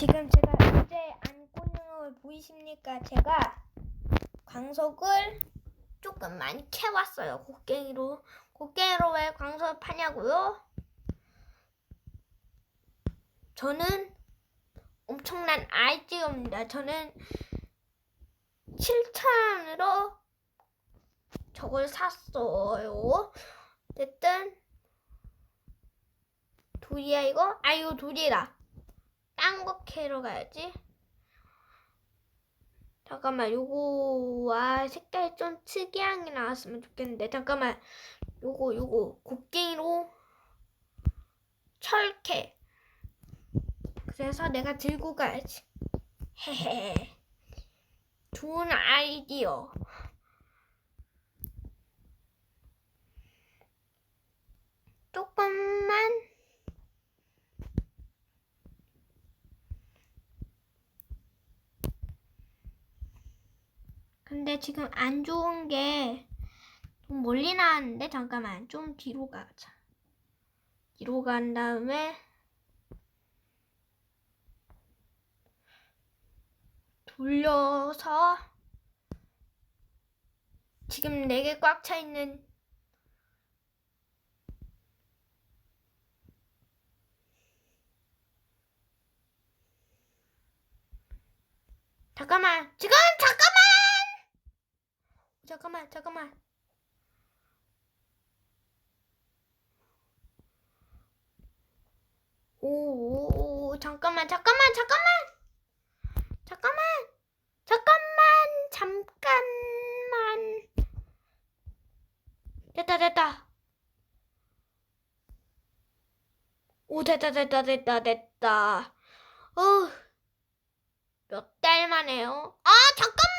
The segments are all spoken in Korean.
지금 제가 어제 안고 있는 걸 보이십니까? 제가 광석을 조금 많이 캐왔어요. 곡괭이로. 곡괭이로 왜 광석을 파냐고요? 저는 엄청난 아이디어입니다. 저는 7,000원으로 저걸 샀어요. 어쨌든 돌이야 이거? 아 이거 돌이다. 캐러 가야지. 잠깐만 요거와 색깔이 좀 특이한 게 나왔으면 좋겠는데. 잠깐만. 요거 요거. 곡괭이로 철캐. 그래서 내가 들고 가야지. 헤헤. 좋은 아이디어. 조금만 근데 지금 안 좋은 게 좀 멀리 나왔는데 잠깐만. 좀 뒤로 가자. 뒤로 간 다음에 돌려서 지금 네개꽉 차 있는 잠깐만. 지금 잠깐만 잠깐만 잠깐만. 오 오 오 잠깐만 잠깐만 잠깐만! 잠깐만! 잠깐만 잠깐만! 됐다 됐다. 오 됐다 됐다 됐다 됐다. 어 몇 달 만에요? 아 잠깐만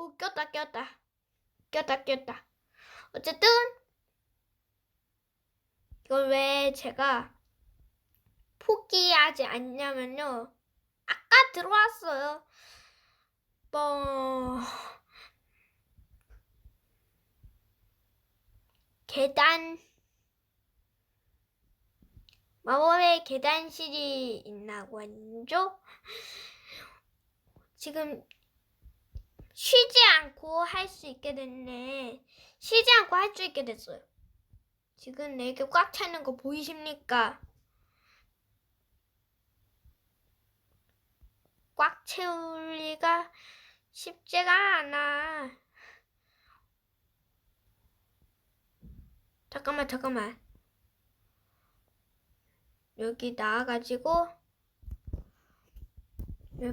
오 꼈다 꼈다. 꼈다 꼈다. 어쨌든 이걸 왜 제가 포기하지 않냐면요. 아까 들어왔어요. 뭐 계단 마법의 계단실이 있나고 하죠 지금 쉬지 않고 할 수 있게 됐네. 쉬지 않고 할 수 있게 됐어요. 지금 내게 꽉차 있는 거 보이십니까? 꽉 채울 리가 쉽지가 않아. 잠깐만, 잠깐만. 여기 나와가지고,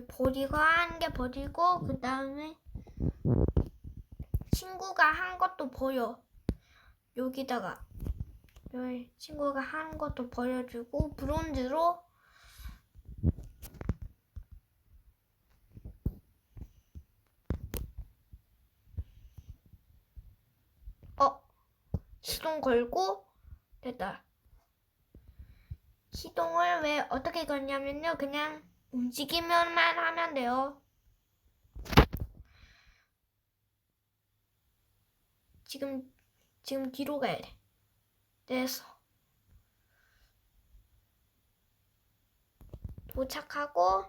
버리고 한 개 버리고, 그 다음에, 친구가 한 것도 버려. 여기다가 여기 친구가 한 것도 버려주고 브론즈로 어 시동 걸고 됐다. 시동을 왜 어떻게 걸냐면요 그냥 움직이면만 하면 돼요. 지금 지금 뒤로 가야 돼. 됐어. 도착하고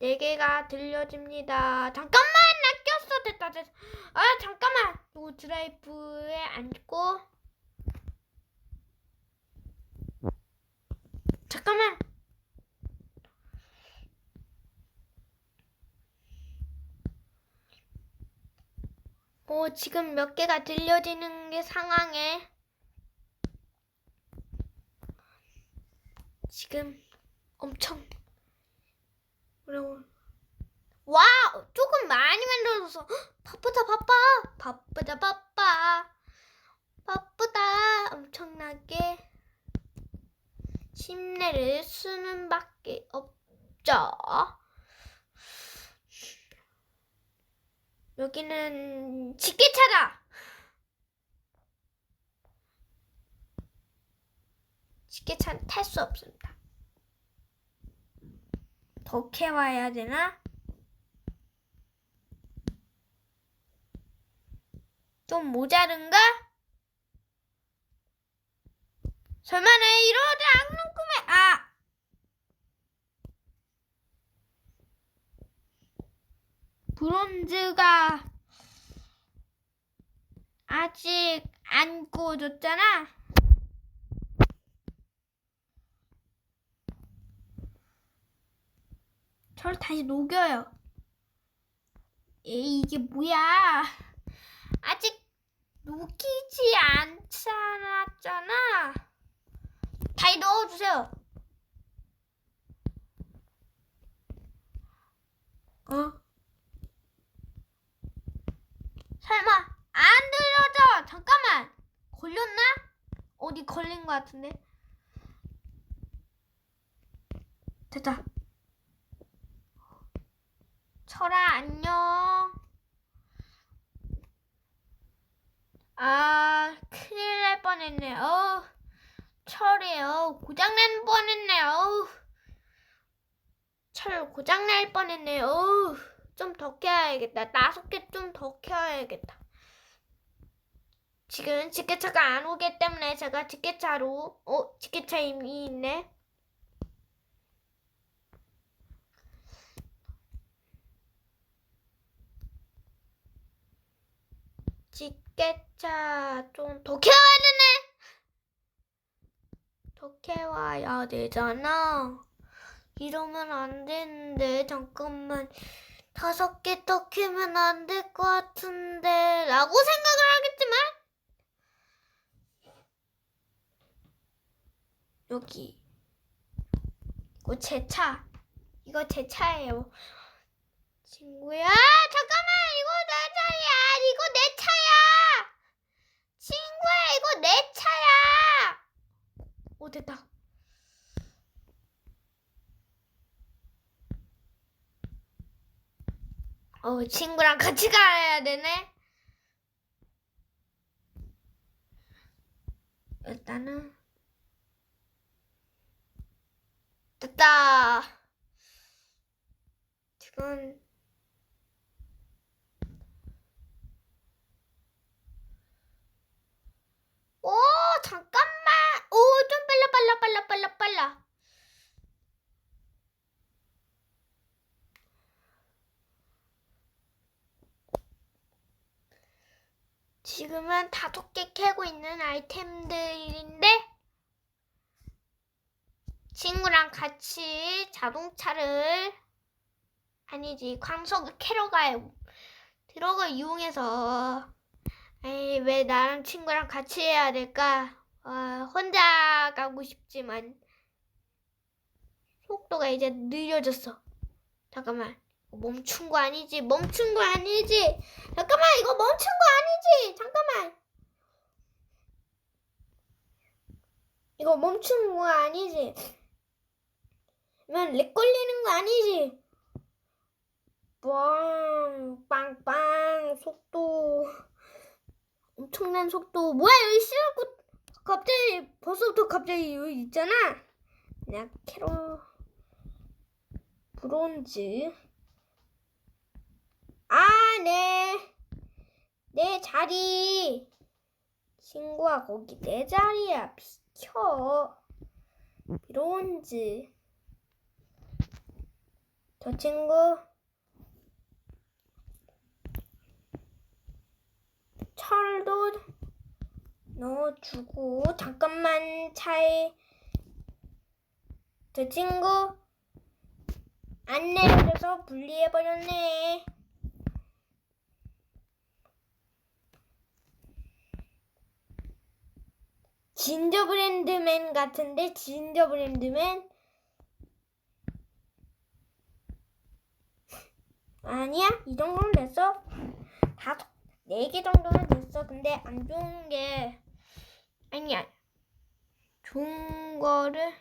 네 개가 들려집니다. 잠깐만 됐다 됐어. 아 잠깐만 요 드라이브에 앉고 잠깐만 뭐 지금 몇 개가 들려지는 게 상황에 지금 엄청 어려워. 와 조금 많이 만들어서 바쁘다 바빠 바쁘다 바빠 바쁘다 엄청나게 심내를 쓰는 밖에 없죠. 여기는 집게차다. 집게차는 탈 수 없습니다. 더 캐와야 되나? 좀 모자른가? 설마 내 이러지 않는 꿈에 아 브론즈가 아직 안 구워졌잖아. 저를 다시 녹여요. 에이, 이게 뭐야? 아직 녹이지 않잖아. 다시 넣어주세요. 어? 설마 안 들려져? 잠깐만. 걸렸나? 어디 걸린 것 같은데? 됐다. 철아 안녕. 아 큰일 날 뻔했네. 어우 철이 어 고장 날 뻔했네. 어우 철 고장 날 뻔했네. 어우 좀더 켜야겠다. 다섯 개좀더 켜야겠다. 지금 집게차가 안 오기 때문에 제가 집게차로 어 집게차 이미 있네. 집게차 좀더 캐와야 되네. 더 캐와야 되잖아. 이러면 안 되는데 잠깐만 다섯 개더 캐면 안 될 것 같은데 라고 생각을 하겠지만 여기 이거 제 차. 이거 제 차예요. 친구야, 잠깐만, 이거. 이거 내 차야. 친구야, 이거 내 차야. 오, 됐다. 어, 친구랑 같이 가야 되네. 일단은 됐다. 지금 오 잠깐만. 오 좀 빨라 빨라 빨라 빨라 빨라. 지금은 다섯 개 캐고 있는 아이템들인데 친구랑 같이 자동차를 아니지 광석을 캐러 가요. 트럭을 이용해서 에이 왜 나랑 친구랑 같이 해야 될까? 아, 혼자 가고 싶지만 속도가 이제 느려졌어. 잠깐만. 멈춘 거 아니지? 멈춘 거 아니지? 잠깐만 이거 멈춘 거 아니지? 잠깐만. 이거 멈춘 거 아니지? 난렉 걸리는 거 아니지? 빵, 빵빵, 속도. 엄청난 속도. 뭐야, 여기 시작부 갑자기, 벌써부터 갑자기 여기 있잖아? 그냥 캐로. 브론즈. 아, 네. 내 자리. 친구야, 거기 내 자리야. 비켜. 브론즈. 저 친구. 철도 넣어주고 잠깐만 차에 저 친구 안 내려줘서 분리해버렸네. 진저브랜드맨 같은데 진저브랜드맨? 아니야? 이 정도는 됐어? 다섯 네 개 정도는 됐어. 근데 안 좋은 게 아니야. 좋은 거를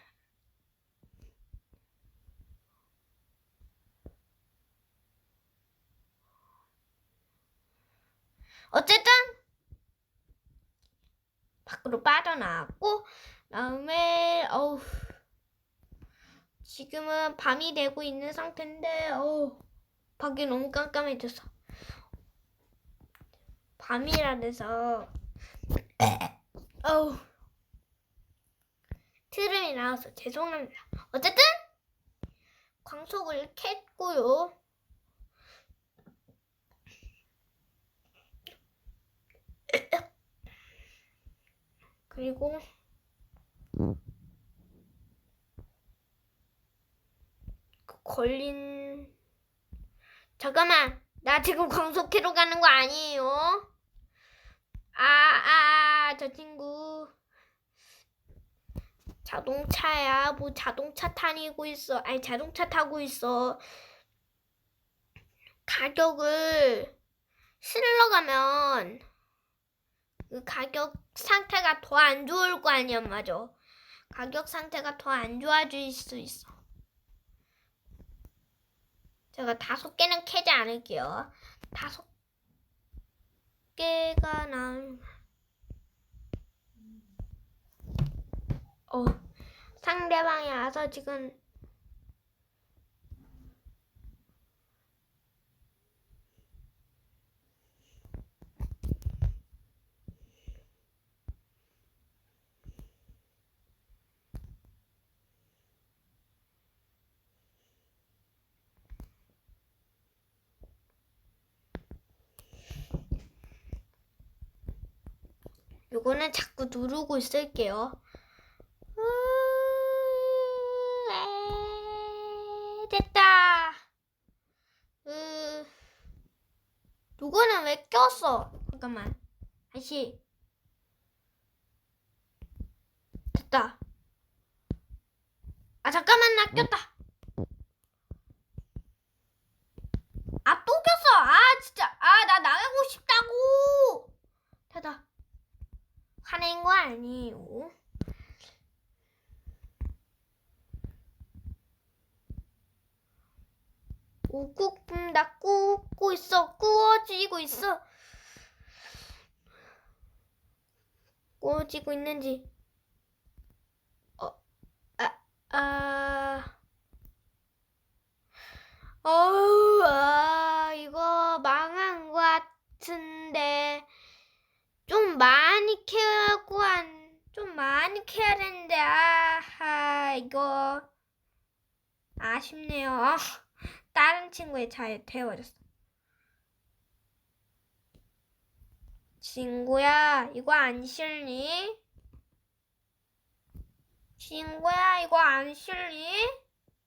어쨌든 밖으로 빠져나왔고 다음에 어우 지금은 밤이 되고 있는 상태인데, 어 밖이 너무 깜깜해졌어. 밤이라 돼서, 어우, 트름이 나와서 죄송합니다. 어쨌든, 광석을 캤고요. 그리고 그 걸린 잠깐만 나 지금 광속회로 가는 거 아니에요? 아 아 저 친구 자동차야 뭐 자동차 타니고 있어 아니 자동차 타고 있어 가격을 실러 가면 그 가격 상태가 더 안 좋을 거 아니야, 맞아. 가격 상태가 더 안 좋아질 수 있어. 제가 다섯 개는 캐지 않을게요. 다섯 개가 난, 어, 상대방이 와서 지금 요거는 자꾸 누르고 있을게요. 됐다. 으, 요거는 왜 꼈어? 잠깐만. 다시. 됐다. 아, 잠깐만, 나 꼈다. 아, 또 꼈어. 아, 진짜. 아, 나 나가고 싶다고. 됐다. 화낸 거 아니에요. 오꾹 나 굽고 있어. 구워지고 있어. 구워지고 있는지. 어, 아, 아. 어우, 아, 이거 망한 것 같은데. 좀 많이 캐고 한, 좀 많이 캐야 되는데, 아하, 이거, 아쉽네요. 아, 다른 친구에 잘 태워졌어. 친구야, 이거 안 싫니? 친구야, 이거 안 싫니?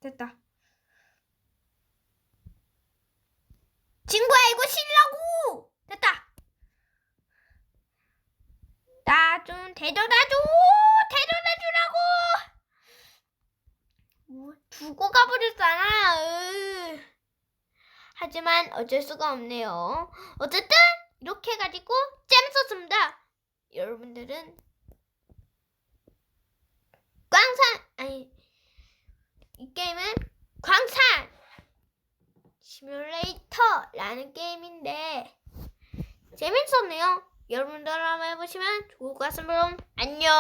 됐다. 친구야, 이거 싫라고! 됐다. 나 좀 데려다 줘! 데려다 주라고! 뭐, 두고 가버렸잖아. 으. 하지만 어쩔 수가 없네요. 어쨌든 이렇게 해가지고 잼썼습니다. 여러분들은 광산 아니 이 게임은 광산 시뮬레이터라는 게임인데 재밌었네요. 여러분들 한번 해보시면 좋을 것 같습니다. 안녕.